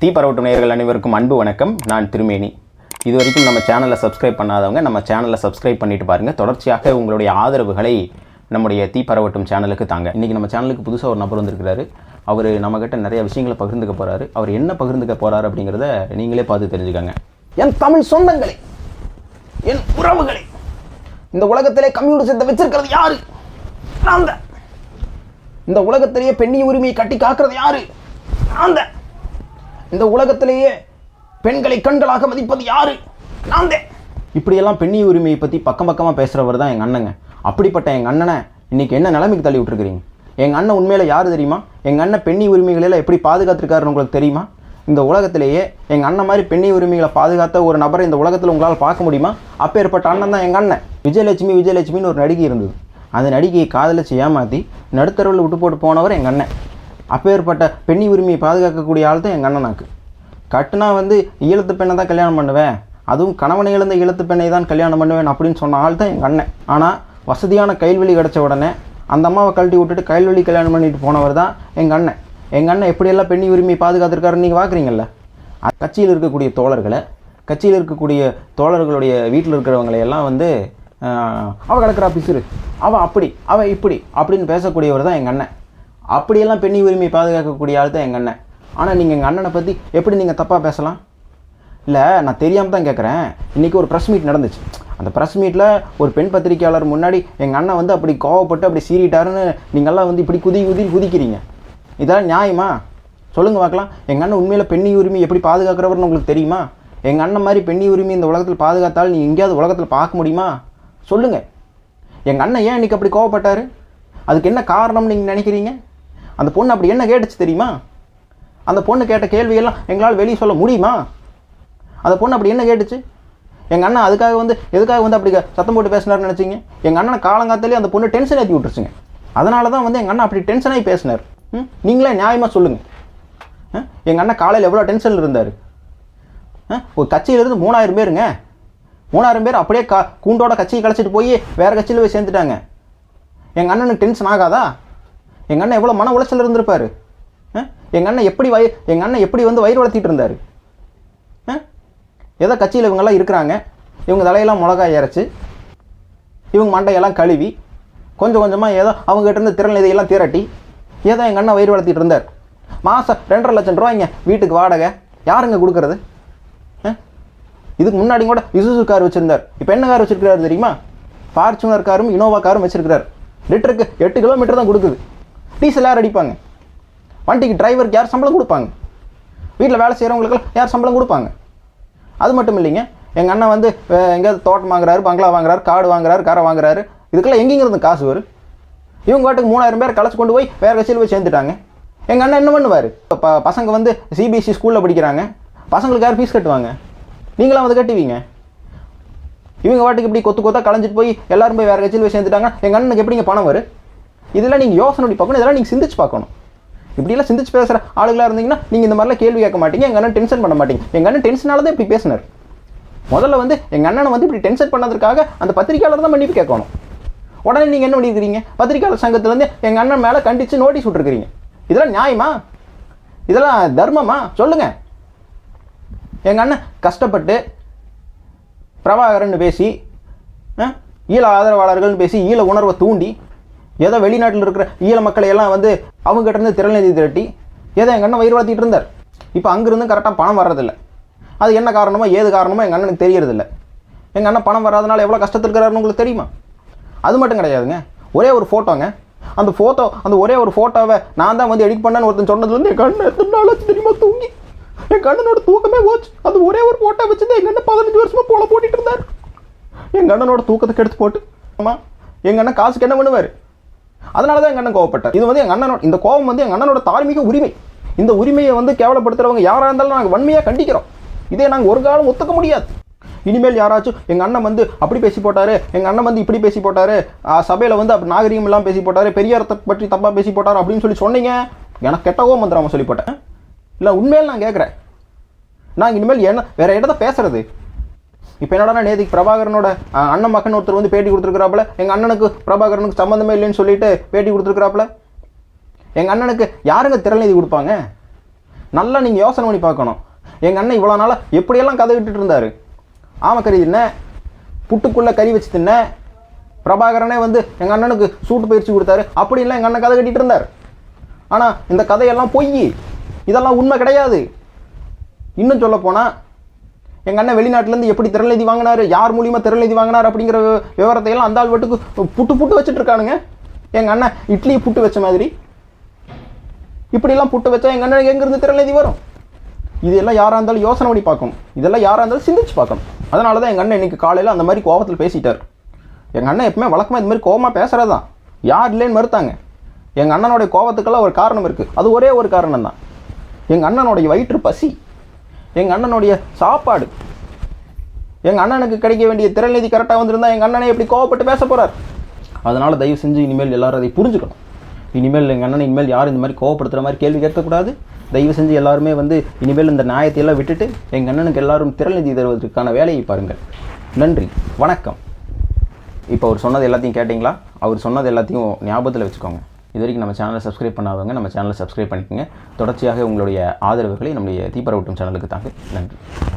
தீ பரவட்டும் நேயர்கள் அனைவருக்கும் அன்பு வணக்கம். நான் திருமேனி. இது வரைக்கும் நம்ம சேனலை சப்ஸ்கிரைப் பண்ணாதவங்க நம்ம சேனலை சப்ஸ்கிரைப் பண்ணிட்டு பாருங்கள் தொடர்ச்சியாக உங்களுடைய ஆதரவுகளை நம்முடைய தீ பரவட்டும் சேனலுக்கு தாங்க. இன்றைக்கி நம்ம சேனலுக்கு புதுசாக ஒரு நபர் வந்திருக்கிறாரு. அவர் நம்மக்கிட்ட நிறைய விஷயங்களை பகிர்ந்துக்க போகிறாரு அவர் என்ன பகிர்ந்துக்க போகிறாரு அப்படிங்கிறத நீங்களே பார்த்து தெரிஞ்சுக்கங்க. என் தமிழ் சொந்தங்களே என் உறவுகளே இந்த உலகத்திலே கம்யூனிசத்தை வச்சிருக்கிறது யாரு? நான் இந்த உலகத்திலேயே பெண்ணி உரிமையை கட்டி காக்கிறது யாரு? நான் தான். இந்த உலகத்திலேயே பெண்களை கண்களாக மதிப்பது யாரு? நான் தான். இப்படியெல்லாம் பெண்ணி உரிமையை பற்றி பக்கம் பக்கமாக பேசுகிறவர் தான் எங்கள் அண்ணங்க. அப்படிப்பட்ட எங்கள் அண்ணனை இன்னைக்கு என்ன நிலைமைக்கு தள்ளி விட்டுருக்கிறீங்க? எங்கள் அண்ணன் உண்மையில் யார் தெரியுமா? எங்கள் அண்ணன் பெண்ணி உரிமைகளெல்லாம் எப்படி பாதுகாத்துருக்காருன்னு உங்களுக்கு தெரியுமா? இந்த உலகத்திலேயே எங்கள் அண்ணன் மாதிரி பெண்ணி உரிமைகளை பாதுகாத்த ஒரு நபரை இந்த உலகத்தில் உங்களால் பார்க்க முடியுமா? அப்பேற்பட்ட அண்ணன் தான் எங்கள் அண்ணன். விஜயலட்சுமி விஜயலட்சுமின்னு ஒரு நடிகை இருந்தது. அந்த நடிகையை காதலிச்சு ஏமாற்றி நடுத்தரவில் விட்டு போட்டு போனவர் எங்கள் அண்ணன். அப்பேற்பட்ட பெண்ணி உரிமையை பாதுகாக்கக்கூடிய ஆள் தான் எங்கள் அண்ணனாக்கு. கட்டுனா வந்து ஈழத்து பெண்ணை தான் கல்யாணம் பண்ணுவேன். அதுவும் கணவனை இழந்த ஈழத்து பெண்ணை தான் கல்யாணம் பண்ணுவேன் அப்படின்னு சொன்ன ஆள் தான் எங்கள் அண்ணன். ஆனால் வசதியான கைல்வெளி கிடச்ச உடனே அந்த அம்மாவை கழட்டி விட்டுட்டு கைல்வெளி கல்யாணம் பண்ணிட்டு போனவர் தான் எங்கள் அண்ணன். எங்கள் அண்ணன் எப்படியெல்லாம் பெண்ணி உரிமையை பாதுகாத்துருக்காருன்னு நீங்கள் பார்க்குறீங்கல்ல கட்சியில் இருக்கக்கூடிய தோழர்களை கட்சியில் இருக்கக்கூடிய தோழர்களுடைய வீட்டில் இருக்கிறவங்களையெல்லாம் வந்து அவள் அவ ஆஃபீஸரு பிசுறு. அப்படி அவள் இப்படி அப்படின்னு பேசக்கூடியவர் தான் எங்கள் அண்ணன். அப்படியெல்லாம் பெண்ணி உரிமையை பாதுகாக்கக்கூடிய ஆள் தான் எங்கள் அண்ணன். ஆனால் நீங்கள் எங்கள் அண்ணனை பற்றி எப்படி நீங்கள் தப்பாக பேசலாம்? இல்லை நான் தெரியாமல் தான் கேட்குறேன் இன்றைக்கி ஒரு ப்ரெஸ் மீட் நடந்துச்சு. அந்த ப்ரெஸ் மீட்டில் ஒரு பெண் பத்திரிக்கையாளர் முன்னாடி எங்கள் அண்ணன் வந்து அப்படி கோவப்பட்டு அப்படி சீறிட்டாருன்னு நீங்கள்லாம் வந்து இப்படி குதி குதி குதிக்கிறீங்க. இதெல்லாம் நியாயமா? சொல்லுங்கள் பார்க்கலாம். எங்கள் அண்ணன் உண்மையில் பெண்ணி உரிமை எப்படி பாதுகாக்கிறவர்னு உங்களுக்கு தெரியுமா? எங்கள் அண்ணன் மாதிரி பெண்ணி உரிமை இந்த உலகத்தில் பாதுகாத்தால் நீ எங்கேயாவது உலகத்தில் பார்க்க முடியுமா? சொல்லுங்கள் எங்கள் அண்ணன் ஏன் இன்றைக்கி அப்படி கோவப்பட்டார்? அதுக்கு என்ன காரணம்னு நீங்கள் நினைக்கிறீங்க? அந்த பொண்ணு அப்படி என்ன கேட்டுச்சு தெரியுமா? அந்த பொண்ணு கேட்ட கேள்வியெல்லாம் எங்களால் வெளியே சொல்ல முடியுமா? அந்த பொண்ணு அப்படி என்ன கேட்டுச்சு? எங்கள் அண்ணன் அதுக்காக வந்து எதுக்காக வந்து அப்படி சத்தம் போட்டு பேசினார்னு நினச்சிங்க? எங்கள் அண்ணன் காலங்காத்தாலே அந்த பொண்ணு டென்ஷன் ஏற்றி விட்டுருச்சுங்க. அதனால தான் வந்து எங்கள் அண்ணன் அப்படி டென்ஷனாகி பேசினார். ம்? நீங்களே நியாயமாக சொல்லுங்கள் எங்கள் அண்ணன் காலையில் எவ்வளோ டென்ஷனில் இருந்தார்? ஒரு கட்சியிலேருந்து மூணாயிரம் பேருங்க. மூணாயிரம் பேர் அப்படியே கா கூண்டோட கட்சியை கழிச்சிட்டு போய் வேறு கட்சியில் போய் சேர்ந்துட்டாங்க. எங்கள் அண்ணனுக்கு டென்ஷன் ஆகாதா? எங்கள் அண்ணன் எவ்வளோ மன உளைச்சல் இருந்திருப்பார்? எங்கள் அண்ணன் எப்படி வய எங்கள் அண்ணன் எப்படி வந்து வயிறு வளர்த்திட்டு இருந்தார்? ஏதோ கட்சியில் இவங்கெல்லாம் இருக்கிறாங்க. இவங்க தலையெல்லாம் மிளகாய் இறச்சி இவங்க மண்டையெல்லாம் கழுவி கொஞ்சம் கொஞ்சமாக ஏதோ அவங்ககிட்ட இருந்து திறன் இதையெல்லாம் திரட்டி ஏதோ எங்கள் அண்ணன் வயிறு வளர்த்திட்டு இருந்தார். மாதம் ரெண்டரை லட்சம் ரூபாய்ங்க வீட்டுக்கு வாடகை. யாருங்க கொடுக்கறது? ஆ? இதுக்கு முன்னாடி கூட இசுசு கார் வச்சுருந்தார். இப்போ என்ன கார் வச்சுருக்கிறாரு தெரியுமா? ஃபார்ச்சுனர் காரும் இனோவா காரும் வச்சுருக்கிறார். லிட்டருக்கு எட்டு கிலோமீட்டர் தான் கொடுக்குது. டீசல் யார் அடிப்பாங்க? வண்டிக்கு டிரைவருக்கு யார் சம்பளம் கொடுப்பாங்க? வீட்டில் வேலை செய்கிறவங்களுக்கெல்லாம் யார் சம்பளம் கொடுப்பாங்க? அது மட்டும் இல்லைங்க. எங்கள் அண்ணன் வந்து எங்கேயாவது தோட்டம் வாங்குறாரு பங்களா வாங்குறாரு காடு வாங்குறாரு காரை வாங்குறாரு. இதுக்கெல்லாம் எங்கேங்கிறது காசு வரும்? இவங்க வாட்டுக்கு மூணாயிரம் பேர் கலைச்சு கொண்டு போய் வேறு கட்சியில் போய் சேர்ந்துட்டாங்க. எங்கள் அண்ணன் என்ன பண்ணுவார்? இப்போ பசங்க வந்து சிபிஎஸ்சி ஸ்கூலில் படிக்கிறாங்க. பசங்களுக்கு யார் ஃபீஸ் கட்டுவாங்க? நீங்களாம் வந்து கட்டுவீங்க. இவங்க வாட்டுக்கு இப்படி கொத்து கொத்தா கலைஞ்சிட்டு போய் எல்லாரும் போய் வேறு கட்சியில் போய் சேர்ந்துட்டாங்க எங்கள் அண்ணனுக்கு எப்படிங்க பணம் வரும்? இதெல்லாம் நீங்கள் யோசனை பண்ணி பார்க்கணும் இதெல்லாம் நீங்கள் சிந்திச்சு பார்க்கணும். இப்படியெல்லாம் சிந்திச்சு பேசுகிற ஆளுகளாக இருந்தீங்கன்னா நீங்கள் இந்த மாதிரிலாம் கேள்வி கேட்க மாட்டீங்க எங்கள் அண்ணன் டென்ஷன் பண்ண மாட்டீங்க. எங்கள் அண்ணன் டென்ஷனால தான் இப்படி பேசினார். முதல்ல வந்து எங்கள் அண்ணனை வந்து இப்படி டென்ஷன் பண்ணதுக்காக அந்த பத்திரிக்கையாளர் தான் மன்னிப்பு கேட்கணும். உடனே நீங்கள் என்ன பண்ணியிருக்கிறீங்க பத்திரிக்கையாளர் சங்கத்துலேருந்து எங்கள் அண்ணன் மேலே கண்டித்து நோட்டீஸ் விட்டுருக்கிறீங்க. இதெல்லாம் நியாயமா? இதெல்லாம் தர்மமா? சொல்லுங்கள் எங்கள் அண்ணன் கஷ்டப்பட்டு பிரபாகரன் பேசி ஆ, ஈழ ஆதரவாளர்கள்னு பேசி ஈழ உணர்வை தூண்டி ஏதோ வெளிநாட்டில் இருக்கிற ஈழ மக்களை எல்லாம் வந்து அவங்ககிட்ட இருந்து திறநிதி திரட்டி ஏதோ எங்கள் அண்ணன் வயிறு வளர்த்திட்டு இருந்தார். இப்போ அங்கேருந்து கரெக்டாக பணம் வர்றதில்ல. அது என்ன காரணமோ ஏது காரணமோ எங்கள் அண்ணனுக்கு தெரியறதில்ல. எங்கள் அண்ணன் பணம் வராதனால எவ்வளோ கஷ்டத்தில் இருக்கிறாருன்னு உங்களுக்கு தெரியுமா? அது மட்டும் கிடையாதுங்க. ஒரே ஒரு ஃபோட்டோங்க அந்த ஃபோட்டோ அந்த ஒரே ஒரு ஃபோட்டோவை நான் தான் வந்து எடிட் பண்ணேன்னு ஒருத்தன் சொன்னதுலேருந்து என் கண்ணு எத்தனை நாள் ஆச்சு தெரியுமா தூங்கி? என் கண்ணனோட தூக்கமே போச்சு. அந்த ஒரே ஒரு ஃபோட்டோ வச்சு தான் எங்கள் அண்ணன் பதினஞ்சு வருஷமாக போல போட்டுட்டு இருந்தார். எங்கள் அண்ணனோட தூக்கத்தை கெடுத்து போட்டு. ஆமாம் எங்கள் அண்ணன் காசுக்கு என்ன பண்ணுவார்? அதனால தான் எங்கள் அண்ணன் கோவப்பட்டார். இது வந்து எங்கள் அண்ணனோட இந்த கோவம் வந்து எங்கள் அண்ணனோட தார்மீக உரிமை. இந்த உரிமையை வந்து கேவலப்படுத்துறவங்க யாராக இருந்தாலும் நாங்கள் வன்மையாக கண்டிக்கிறோம். இதே நாங்கள் ஒரு காலம் ஒத்துக்க முடியாது. இனிமேல் யாராச்சும் எங்கள் அண்ணன் வந்து அப்படி பேசி போட்டாரு எங்கள் அண்ணன் வந்து இப்படி பேசி போட்டாரு சபையில் வந்து அப்படி நாகரிகம் எல்லாம் பேசி போட்டாரு பெரியாரத்தை பற்றி தப்பாக பேசி போட்டார் அப்படின்னு சொல்லி சொன்னீங்க எனக்கு கெட்ட கோவம் வந்துடாம சொல்லி போட்டேன். இல்லை உண்மையில் நான் கேட்குறேன் நான் இனிமேல் என்ன வேற இடத்த பேசுறது? இப்போ என்னடா நேதிக்கு பிரபாகரனோட அண்ணன் மகன் ஒருத்தர் வந்து பேட்டி கொடுத்துருக்குறாப்புல. எங்கள் அண்ணனுக்கு பிரபாகரனுக்கு சம்மந்தமே இல்லைன்னு சொல்லிட்டு பேட்டி கொடுத்துருக்குறாப்புல. எங்கள் அண்ணனுக்கு யாருங்க திறநிதி கொடுப்பாங்க? நல்லா நீங்கள் யோசனை பண்ணி பார்க்கணும். எங்கள் அண்ணன் இவ்வளோ நாளாக எப்படியெல்லாம் கதை விட்டுட்டு இருந்தார்? கறி தின்ன புட்டுக்குள்ளே கறி வச்சு தின்ன பிரபாகரனே வந்து எங்கள் அண்ணனுக்கு சூட்டு பயிற்சி கொடுத்தாரு. அப்படின்லாம் எங்கள் அண்ணன் கதை கட்டிகிட்டு இருந்தார். ஆனால் இந்த கதையெல்லாம் பொய். இதெல்லாம் உண்மை கிடையாது. இன்னும் சொல்ல போனால் எங்கள் அண்ணன் வெளிநாட்டிலேருந்து எப்படி திரளெதி வாங்கினாரு? யார் மூலியமாக திரளெதி வாங்கினார் அப்படிங்கிற விவரத்தை எல்லாம் அந்த ஆள் வீட்டுக்கு புட்டு புட்டு வச்சுட்டு இருக்கானுங்க. எங்கள் அண்ணன் இட்லி புட்டு வச்ச மாதிரி. இப்படிலாம் புட்டு வச்சா எங்கள் அண்ணனுக்கு எங்கேருந்து திரளெதி வரும்? இதெல்லாம் யாராக இருந்தாலும் யோசனை பண்ணி பார்க்கணும். இதெல்லாம் யாராக இருந்தாலும் சிந்திச்சு பார்க்கணும். அதனால தான் எங்கள் அண்ணன் இன்றைக்கி காலையில் அந்த மாதிரி கோவத்தில் பேசிட்டார். எங்கள் அண்ணன் எப்பவுமே வழக்கமாக இது மாதிரி கோபமாக பேசுகிறது தான் யார் இல்லைன்னு மறுத்தாங்க. எங்கள் அண்ணனுடைய கோவத்துக்கெல்லாம் ஒரு காரணம் இருக்குது அது ஒரே ஒரு காரணம் தான் எங்கள் அண்ணனுடைய வயிற்று பசி. எங்கள் அண்ணனுடைய சாப்பாடு. எங்கள் அண்ணனுக்கு கிடைக்க வேண்டிய திறநிதி கரெக்டாக வந்திருந்தா எங்கள் அண்ணனை எப்படி கோவப்பட்டு பேச போகிறார் அதனால் தயவு செஞ்சு இனிமேல் எல்லாரும் அதை புரிஞ்சுக்கணும். இனிமேல் எங்கள் அண்ணனை இனிமேல் யாரும் இந்த மாதிரி கோவப்படுத்துகிற மாதிரி கேள்வி கேட்கக்கூடாது. தயவு செஞ்சு எல்லாருமே வந்து இனிமேல் இந்த நியாயத்தை எல்லாம் விட்டுட்டு எங்கள் அண்ணனுக்கு எல்லாரும் திறநிதி தருவதற்கான வேலையை பாருங்கள். நன்றி. வணக்கம். இப்போ அவர் சொன்னது எல்லாத்தையும் கேட்டிங்களா? அவர் சொன்னது எல்லாத்தையும் ஞாபகத்தில் வச்சுக்கோங்க. இது வரைக்கும் நம்ம சேனலை சப்ஸ்கிரைப் பண்ணாதவங்க நம்ம சேனலை சப்ஸ்கிரைப் பண்ணிக்கோங்க. தொடர்ச்சியாக உங்களுடைய ஆதரவுகளை நம்முடைய தீப்பரவட்டும் சேனலுக்கு தாங்க நன்றி.